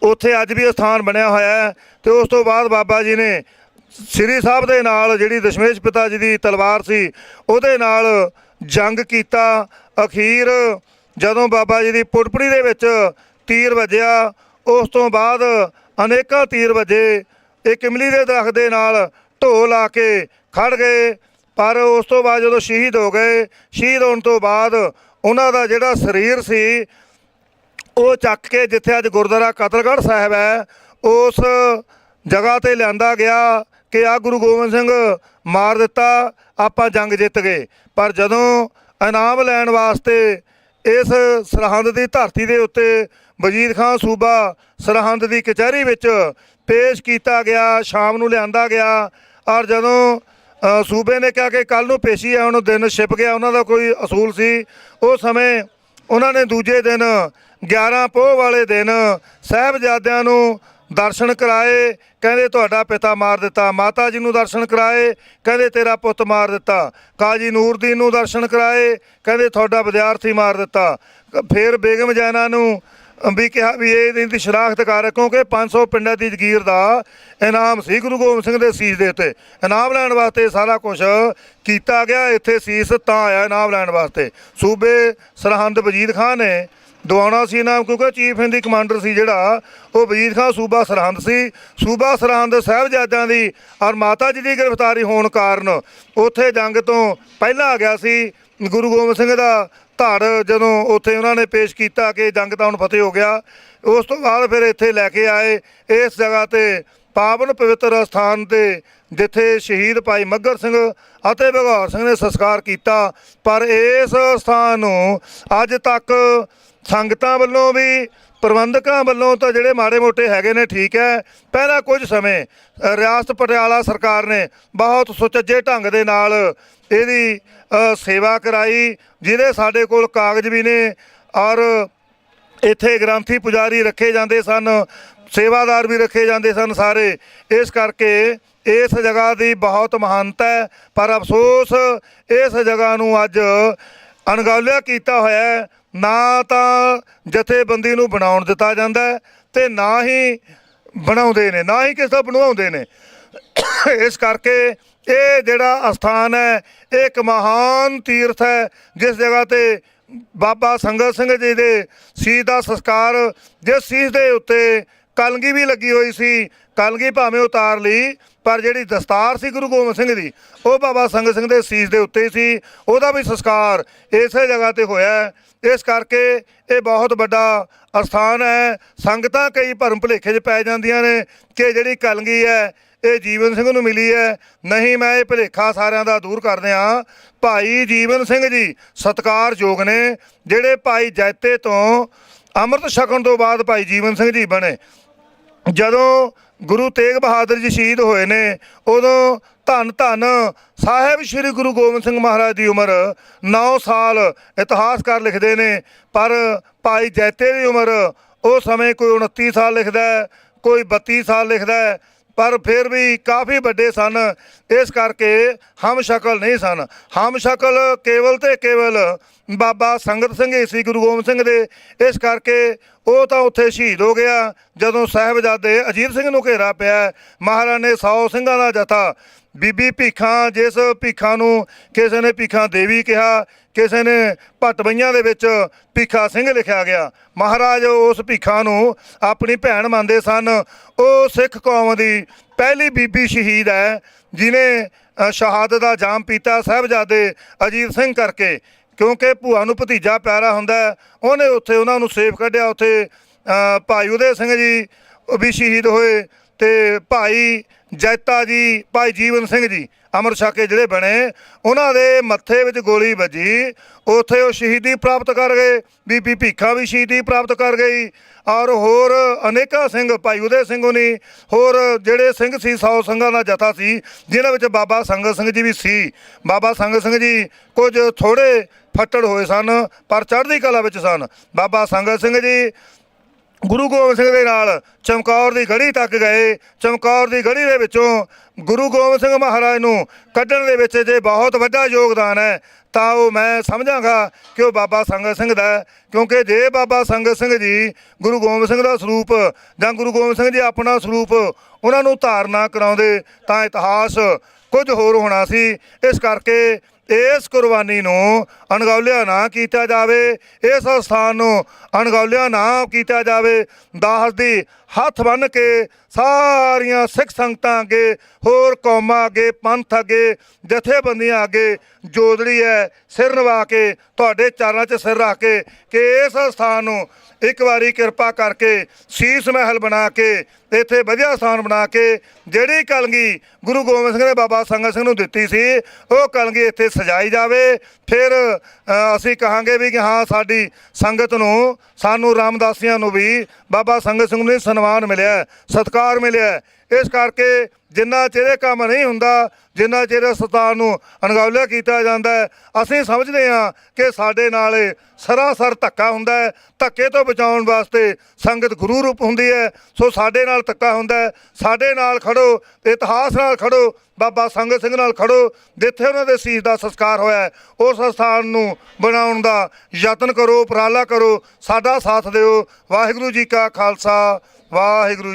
ਉੱਥੇ ਅੱਜ ਵੀ ਸਥਾਨ ਬਣਿਆ ਹੋਇਆ ਹੈ। ਤੇ ਉਸ ਤੋਂ ਬਾਅਦ ਬਾਬਾ ਜੀ ਨੇ ਸ੍ਰੀ ਸਾਹਿਬ ਦੇ ਨਾਲ ਜਿਹੜੀ ਦਸ਼ਮੇਸ਼ ਪਿਤਾ ਜੀ ਦੀ ਤਲਵਾਰ ਸੀ, ਉਹਦੇ ਨਾਲ ਜੰਗ ਕੀਤਾ। ਅਖੀਰ ਜਦੋਂ ਬਾਬਾ ਜੀ ਦੀ ਪੁੜਪੜੀ ਦੇ ਵਿੱਚ ਤੀਰ ਵੱਜਿਆ, ਉਸ ਤੋਂ ਬਾਅਦ ਅਨੇਕਾਂ ਤੀਰ ਵੱਜੇ। ਇੱਕ ਇਮਲੀ ਦੇ ਦਰਖਤ ਦੇ ਨਾਲ ਢੋ ਲਾ ਕੇ ਖੜ ਗਏ। ਪਰ ਉਸ ਤੋਂ ਬਾਅਦ ਜਦੋਂ ਸ਼ਹੀਦ ਹੋ ਗਏ, ਸ਼ਹੀਦ ਹੋਣ ਤੋਂ ਬਾਅਦ ਉਹਨਾਂ ਦਾ ਜਿਹੜਾ ਸਰੀਰ ਸੀ, ਉਹ ਚੱਕ ਕੇ ਜਿੱਥੇ ਅੱਜ ਗੁਰਦੁਆਰਾ ਕਤਲਗੜ੍ਹ ਸਾਹਿਬ ਹੈ, ਉਸ ਜਗ੍ਹਾ ਤੇ ਲਿਆਂਦਾ ਗਿਆ ਕਿ ਆ ਗੁਰੂ ਗੋਬਿੰਦ ਸਿੰਘ ਮਾਰ ਦਿੱਤਾ, ਆਪਾਂ ਜੰਗ ਜਿੱਤ ਗਏ। ਪਰ ਜਦੋਂ ਇਨਾਮ ਲੈਣ ਵਾਸਤੇ ਇਸ ਸਰਹੰਦ ਦੀ ਧਰਤੀ ਦੇ ਉੱਤੇ ਵਜੀਦ ਖਾਨ ਸੂਬਾ ਸਰਹੰਦ ਦੀ ਕਚਹਿਰੀ ਵਿੱਚ ਪੇਸ਼ ਕੀਤਾ ਗਿਆ, ਸ਼ਾਮ ਨੂੰ ਲਿਆਂਦਾ ਗਿਆ ਔਰ ਜਦੋਂ ਸੂਬੇ ਨੇ ਕਿਹਾ ਕਿ ਕੱਲ ਨੂੰ ਪੇਸ਼ੀ ਹੈ, ਹੁਣ ਦਿਨ ਛਿਪ ਗਿਆ, ਉਹਨਾਂ ਦਾ ਕੋਈ ਅਸੂਲ ਸੀ। ਉਹ ਸਮੇਂ ਉਹਨਾਂ ਨੇ ਦੂਜੇ ਦਿਨ 11 ਪੋਹ ਵਾਲੇ ਦਿਨ ਸਾਹਿਬਜ਼ਾਦਿਆਂ ਨੂੰ ਦਰਸ਼ਨ ਕਰਾਏ, ਕਹਿੰਦੇ ਤੁਹਾਡਾ ਪਿਤਾ ਮਾਰ ਦਿੱਤਾ, ਮਾਤਾ ਜੀ ਨੂੰ ਦਰਸ਼ਨ ਕਰਾਏ, ਕਹਿੰਦੇ ਤੇਰਾ ਪੁੱਤ ਮਾਰ ਦਿੱਤਾ। ਕਾਜੀ ਨੂਰਦੀਨ ਨੂੰ ਦਰਸ਼ਨ ਕਰਾਏ, ਕਹਿੰਦੇ ਤੁਹਾਡਾ ਵਿਦਿਆਰਥੀ ਮਾਰ ਦਿੱਤਾ। ਫਿਰ ਬੇਗਮ ਜੈਨਾ ਨੂੰ ਵੀ ਕਿਹਾ ਵੀ ਇਹ ਇਹਦੀ ਸ਼ਨਾਖਤ ਕਰ, ਕਿਉਂਕਿ 500 ਪਿੰਡਾਂ ਦੀ ਜਗੀਰ ਦਾ ਇਨਾਮ ਸੀ ਗੁਰੂ ਗੋਬਿੰਦ ਸਿੰਘ ਦੇ ਸੀਸ ਦੇ ਉੱਤੇ। ਇਨਾਮ ਲੈਣ ਵਾਸਤੇ ਸਾਰਾ ਕੁਝ ਕੀਤਾ ਗਿਆ, ਇੱਥੇ ਸੀਸ ਤਾਂ ਆਇਆ ਇਨਾਮ ਲੈਣ ਵਾਸਤੇ। ਸੂਬੇ ਸਰਹੰਦ ਵਜੀਦ ਖਾਨ ਨੇ ਦਵਾਉਣਾ ਸੀ ਇਨਾਮ ਕਿਉਂਕਿ ਚੀਫ ਹਿੰਦੀ ਕਮਾਂਡਰ ਸੀ ਜਿਹੜਾ, ਉਹ ਵਜ਼ੀਰ ਖਾਨ ਸੂਬਾ ਸਰਹੰਦ ਸੀ। ਸੂਬਾ ਸਰਹੰਦ ਸਾਹਿਬਜ਼ਾਦਿਆਂ ਦੀ ਔਰ ਮਾਤਾ ਜੀ ਦੀ ਗ੍ਰਿਫਤਾਰੀ ਹੋਣ ਕਾਰਨ ਉੱਥੇ ਜੰਗ ਤੋਂ ਪਹਿਲਾਂ ਆ ਗਿਆ ਸੀ। ਗੁਰੂ ਗੋਬਿੰਦ ਸਿੰਘ ਦਾ ਧੜ ਜਦੋਂ ਉੱਥੇ ਉਹਨਾਂ ਨੇ ਪੇਸ਼ ਕੀਤਾ ਕਿ ਜੰਗ ਤਾਂ ਹੁਣ ਫਤਿਹ ਹੋ ਗਿਆ, ਉਸ ਤੋਂ ਬਾਅਦ ਫਿਰ ਇੱਥੇ ਲੈ ਕੇ ਆਏ। ਇਸ ਜਗ੍ਹਾ ਤੇ ਪਾਵਨ ਪਵਿੱਤਰ ਸਥਾਨ ਤੇ ਜਿੱਥੇ ਸ਼ਹੀਦ ਭਾਈ ਮੱਗਰ ਸਿੰਘ ਅਤੇ ਬਘੌਰ ਸਿੰਘ ਨੇ ਸੰਸਕਾਰ ਕੀਤਾ। ਪਰ ਇਸ ਸਥਾਨ ਨੂੰ ਅੱਜ ਤੱਕ ਸੰਗਤਾਂ ਵੱਲੋਂ ਵੀ, ਪ੍ਰਬੰਧਕਾਂ ਵੱਲੋਂ ਤਾਂ ਜਿਹੜੇ ਮਾੜੇ ਮੋਟੇ ਹੈਗੇ ਨੇ, ਠੀਕ ਹੈ। ਪਹਿਲਾਂ ਕੁਝ ਸਮੇਂ ਰਿਆਸਤ ਪਟਿਆਲਾ ਸਰਕਾਰ ਨੇ ਬਹੁਤ ਸੁਚੱਜੇ ਢੰਗ ਦੇ ਨਾਲ ਇਹਦੀ ਸੇਵਾ ਕਰਾਈ, ਜਿਹਦੇ ਸਾਡੇ ਕੋਲ ਕਾਗਜ਼ ਵੀ ਨੇ ਔਰ ਇੱਥੇ ਗ੍ਰੰਥੀ ਪੁਜਾਰੀ ਰੱਖੇ ਜਾਂਦੇ ਸਨ, ਸੇਵਾਦਾਰ ਵੀ ਰੱਖੇ ਜਾਂਦੇ ਸਨ ਸਾਰੇ। ਇਸ ਕਰਕੇ ਇਸ ਜਗ੍ਹਾ ਦੀ ਬਹੁਤ ਮਹਾਨਤਾ ਹੈ। ਪਰ ਅਫਸੋਸ, ਇਸ ਜਗ੍ਹਾ ਨੂੰ ਅੱਜ ਅਣਗੌਲਿਆ ਕੀਤਾ ਹੋਇਆ ਨਾ ਤਾਂ ਜਥੇਬੰਦੀ ਨੂੰ ਬਣਾਉਣ ਦਿੱਤਾ ਜਾਂਦਾ ਹੈ ਤੇ ਨਾ ਹੀ ਬਣਾਉਂਦੇ ਨੇ, ਨਾ ਹੀ ਕਿਸੇ ਦਾ ਬਣਵਾਉਂਦੇ ਨੇ। ਇਸ ਕਰਕੇ ਇਹ ਜਿਹੜਾ ਅਸਥਾਨ ਹੈ, ਇਹ ਇੱਕ ਮਹਾਨ ਤੀਰਥ ਹੈ, ਜਿਸ ਜਗ੍ਹਾ ਤੇ ਬਾਬਾ ਸੰਗਤ ਸਿੰਘ ਜੀ ਦੇ ਸੀਸ ਦਾ ਸੰਸਕਾਰ, ਜਿਸ ਸੀਸ ਦੇ ਉੱਤੇ ਕਲਗੀ ਵੀ ਲੱਗੀ ਹੋਈ ਸੀ, ਕਲਗੀ ਭਾਵੇਂ ਉਤਾਰ ਲਈ, ਪਰ ਜਿਹੜੀ ਦਸਤਾਰ ਸੀ ਗੁਰੂ ਗੋਬਿੰਦ ਸਿੰਘ ਦੀ, ਉਹ ਬਾਬਾ ਸੰਗਤ ਸਿੰਘ ਦੇ ਸੀਸ ਦੇ ਉੱਤੇ ਸੀ, ਉਹਦਾ ਵੀ ਸੰਸਕਾਰ ਇਸੇ ਜਗ੍ਹਾ ਤੇ ਹੋਇਆ ਇਸ ਕਰਕੇ ਇਹ ਬਹੁਤ ਵੱਡਾ ਅਸਥਾਨ ਹੈ। ਸੰਗਤਾਂ ਕਈ ਭਰਮ ਭੁਲੇਖੇ 'ਚ ਪੈ ਜਾਂਦੀਆਂ ਨੇ ਕਿ ਜਿਹੜੀ ਕਲਗੀ ਹੈ, ਇਹ ਜੀਵਨ ਸਿੰਘ ਨੂੰ ਮਿਲੀ ਹੈ। ਨਹੀਂ, ਮੈਂ ਇਹ ਭੁਲੇਖਾ ਸਾਰਿਆਂ ਦਾ ਦੂਰ ਕਰਦੇ ਹਾਂ ਭਾਈ ਜੀਵਨ ਸਿੰਘ ਜੀ ਸਤਿਕਾਰਯੋਗ ਨੇ, ਜਿਹੜੇ ਭਾਈ ਜੈਤੇ ਤੋਂ ਅੰਮ੍ਰਿਤ ਛਕਣ ਤੋਂ ਬਾਅਦ ਭਾਈ ਜੀਵਨ ਸਿੰਘ ਜੀ ਬਣੇ ਜਦੋਂ ਗੁਰੂ ਤੇਗ ਬਹਾਦਰ ਜੀ ਸ਼ਹੀਦ ਹੋਏ ਨੇ, ਉਦੋਂ ਧੰਨ ਧੰਨ ਸਾਹਿਬ ਸ੍ਰੀ ਗੁਰੂ ਗੋਬਿੰਦ ਸਿੰਘ ਮਹਾਰਾਜ ਦੀ ਉਮਰ 9 ਸਾਲ ਇਤਿਹਾਸਕਾਰ ਲਿਖਦੇ ਨੇ, ਪਰ ਭਾਈ ਜੈਤੇ ਦੀ ਉਮਰ ਉਹ ਸਮੇਂ ਕੋਈ 29 ਸਾਲ ਲਿਖਦਾ ਕੋਈ 32 ਸਾਲ ਲਿਖਦਾ ਪਰ ਫਿਰ ਵੀ ਕਾਫੀ ਵੱਡੇ ਸਨ। ਇਸ ਕਰਕੇ ਹਮ ਸ਼ਕਲ ਨਹੀਂ ਸਨ। ਹਮ ਸ਼ਕਲ ਕੇਵਲ ਤੇ ਕੇਵਲ ਬਾਬਾ ਸੰਗਤ ਸਿੰਘ ਹੀ ਸੀ ਗੁਰੂ ਗੋਬਿੰਦ ਸਿੰਘ ਦੇ। ਇਸ ਕਰਕੇ ਉਹ ਤਾਂ ਉੱਥੇ ਸ਼ਹੀਦ ਹੋ ਗਿਆ, ਜਦੋਂ ਸਾਹਿਬਜ਼ਾਦੇ ਅਜੀਤ ਸਿੰਘ ਨੂੰ ਘੇਰਾ ਪਿਆ। ਮਹਾਰਾਜ ਨੇ 100 ਸਿੰਘਾਂ ਦਾ ਜਥਾ। ਬੀਬੀ ਭੀਖਾਂ, ਜਿਸ ਭੀਖਾਂ ਨੂੰ ਕਿਸੇ ਨੇ ਭੀਖਾਂ ਦੇਵੀ ਕਿਹਾ, ਕਿਸੇ ਨੇ ਭਟਬਈਆਂ ਦੇ ਵਿੱਚ ਭੀਖਾ ਸਿੰਘ ਲਿਖਿਆ ਗਿਆ। ਮਹਾਰਾਜ ਉਸ ਭੀਖਾਂ ਨੂੰ ਆਪਣੀ ਭੈਣ ਮੰਨਦੇ ਸਨ। ਉਹ ਸਿੱਖ ਕੌਮ ਦੀ ਪਹਿਲੀ ਬੀਬੀ ਸ਼ਹੀਦ ਹੈ, ਜਿਨੇ ਸ਼ਹਾਦਤ ਦਾ ਜਾਮ ਪੀਤਾ ਸਾਹਿਬਜ਼ਾਦੇ ਅਜੀਤ ਸਿੰਘ ਕਰਕੇ। ਕਿਉਂਕਿ ਭੂਆ ਨੂੰ ਭਤੀਜਾ ਪਿਆਰਾ ਹੁੰਦਾ ਉਹਨੇ ਉੱਥੇ ਉਹਨਾਂ ਨੂੰ ਸੇਫ ਕੱਢਿਆ, ਉੱਥੇ ਭਾਈ ਉਦੇ ਸਿੰਘ ਜੀ ਉਹ ਵੀ ਸ਼ਹੀਦ ਹੋਏ ਤੇ ਭਾਈ ਜੈਤਾ ਜੀ, ਭਾਈ ਜੀਵਨ ਸਿੰਘ ਜੀ, ਅਮਰ ਛਾਕੇ ਜਿਹੜੇ ਬਣੇ, ਉਹਨਾਂ ਦੇ ਮੱਥੇ ਵਿੱਚ ਗੋਲੀ ਵੱਜੀ। ਉੱਥੇ ਉਹ ਸ਼ਹੀਦੀ ਪ੍ਰਾਪਤ ਕਰ ਗਏ। ਬੀਬੀ ਭੀਖਾ ਵੀ ਸ਼ਹੀਦੀ ਪ੍ਰਾਪਤ ਕਰ ਗਈ। ਔਰ ਹੋਰ ਅਨੇਕਾਂ ਸਿੰਘ, ਭਾਈ ਉਦੇ ਸਿੰਘ ਹੋਣੀ, ਹੋਰ ਜਿਹੜੇ ਸਿੰਘ ਸੀ 100 ਸਿੰਘਾਂ ਦਾ ਜਥਾ ਸੀ ਜਿਹਨਾਂ ਵਿੱਚ ਬਾਬਾ ਸੰਗਤ ਸਿੰਘ ਜੀ ਵੀ ਸੀ। ਬਾਬਾ ਸੰਗਤ ਸਿੰਘ ਜੀ ਕੁਝ ਥੋੜੇ ਫੱਟੜ ਹੋਏ ਸਨ, ਪਰ ਚੜ੍ਹਦੀ ਕਲਾ ਵਿੱਚ ਸਨ। ਬਾਬਾ ਸੰਗਤ ਸਿੰਘ ਜੀ ਗੁਰੂ ਗੋਬਿੰਦ ਸਿੰਘ ਦੇ ਨਾਲ ਚਮਕੌਰ ਦੀ ਗੜੀ ਤੱਕ ਗਏ। ਚਮਕੌਰ ਦੀ ਗੜੀ ਦੇ ਵਿੱਚੋਂ ਗੁਰੂ ਗੋਬਿੰਦ ਸਿੰਘ ਮਹਾਰਾਜ ਨੂੰ ਕੱਢਣ ਦੇ ਵਿੱਚ ਜੇ ਬਹੁਤ ਵੱਡਾ ਯੋਗਦਾਨ ਹੈ, ਤਾਂ ਉਹ ਮੈਂ ਸਮਝਾਂਗਾ ਕਿ ਉਹ ਬਾਬਾ ਸੰਗਤ ਸਿੰਘ ਦਾ ਕਿਉਂਕਿ ਜੇ ਬਾਬਾ ਸੰਗਤ ਸਿੰਘ ਜੀ ਗੁਰੂ ਗੋਬਿੰਦ ਸਿੰਘ ਦਾ ਸਰੂਪ ਜਾਂ ਗੁਰੂ ਗੋਬਿੰਦ ਸਿੰਘ ਜੀ ਆਪਣਾ ਸਰੂਪ ਉਹਨਾਂ ਨੂੰ ਧਾਰਨਾ ਕਰਾਉਂਦੇ, ਤਾਂ ਇਤਿਹਾਸ ਕੁਝ ਹੋਰ ਹੋਣਾ ਸੀ। ਇਸ ਕਰਕੇ ਇਸ ਕੁਰਬਾਨੀ ਨੂੰ ਅਣਗੌਲਿਆ ਨਾ ਕੀਤਾ ਜਾਵੇ, ਇਸ ਸਥਾਨ ਨੂੰ ਅਣਗੌਲਿਆ ਨਾ ਕੀਤਾ ਜਾਵੇ। ਦਾਸ ਦੀ ਹੱਥ ਬੰਨ ਕੇ ਸਾਰੀਆਂ ਸਿੱਖ ਸੰਗਤਾਂ ਅੱਗੇ, ਹੋਰ ਕੌਮਾਂ ਅੱਗੇ, ਪੰਥ ਅੱਗੇ, ਜਥੇਬੰਦੀਆਂ ਅੱਗੇ ਜੋਦੜੀ ਹੈ, ਸਿਰ ਨਵਾ ਕੇ, ਤੁਹਾਡੇ ਚਰਨਾਂ 'ਚ ਸਿਰ ਰੱਖ ਕੇ, ਕਿ ਇਸ ਸਥਾਨ ਨੂੰ ਇੱਕ ਵਾਰੀ ਕਿਰਪਾ ਕਰਕੇ ਸੀਸ ਮਹਿਲ ਬਣਾ ਕੇ ਇੱਥੇ ਵਧੀਆ ਸਥਾਨ ਬਣਾ ਕੇ ਜਿਹੜੀ ਕਲਗੀ ਗੁਰੂ ਗੋਬਿੰਦ ਸਿੰਘ ਨੇ ਬਾਬਾ ਸੰਗਤ ਸਿੰਘ ਨੂੰ ਦਿੱਤੀ ਸੀ ਉਹ ਕਲਗੀ ਇੱਥੇ ਸਜਾਈ ਜਾਵੇ। ਫਿਰ ਅਸੀਂ ਕਹਾਂਗੇ ਵੀ ਕਿ ਹਾਂ ਸਾਡੀ ਸੰਗਤ ਨੂੰ ਸਾਨੂੰ ਰਾਮਦਾਸੀਆਂ ਨੂੰ ਵੀ ਬਾਬਾ ਸੰਗਤ ਸਿੰਘ ਨੂੰ ਸਨਮਾਨ ਮਿਲਿਆ ਹੈ, ਸਤਿਕਾਰ ਮਿਲਿਆ। ਇਸ ਕਰਕੇ ਜਿੰਨਾ ਚਿਰ ਇਹ ਕੰਮ ਨਹੀਂ ਹੁੰਦਾ, ਜਿੰਨਾ ਚਿਰ ਇਸ ਸਤਾਨ ਨੂੰ ਅਣਗੌਲਿਆ ਕੀਤਾ ਜਾਂਦਾ ਹੈ, ਅਸੀਂ ਸਮਝਦੇ ਹਾਂ ਕਿ ਸਾਡੇ ਨਾਲ ਸਰਾਸਰ ਧੱਕਾ ਹੁੰਦਾ ਹੈ। ਧੱਕੇ ਤੋਂ ਬਚਾਉਣ ਵਾਸਤੇ ਸੰਗਤ ਗੁਰੂ ਰੂਪ ਹੁੰਦੀ ਹੈ। ਸੋ ਸਾਡੇ ਨਾਲ ਧੱਕਾ ਹੁੰਦਾ ਹੈ। ਸਾਡੇ ਨਾਲ ਖੜੋ, ਇਤਿਹਾਸ ਨਾਲ ਖੜੋ, ਬਾਬਾ ਸੰਗਤ ਸਿੰਘ ਨਾਲ ਖੜੋ, ਜਿੱਥੇ ਉਹਨਾਂ ਦੇ ਸੀਸ ਦਾ ਸੰਸਕਾਰ ਹੋਇਆ ਉਸ ਸਥਾਨ ਨੂੰ ਬਣਾਉਣ ਦਾ ਯਤਨ ਕਰੋ, ਉਪਰਾਲਾ ਕਰੋ, ਸਾਡਾ ਸਾਥ ਦਿਓ। ਵਾਹਿਗੁਰੂ ਜੀ ਕਾ ਖਾਲਸਾ, ਵਾਹਿਗੁਰੂ ਜੀ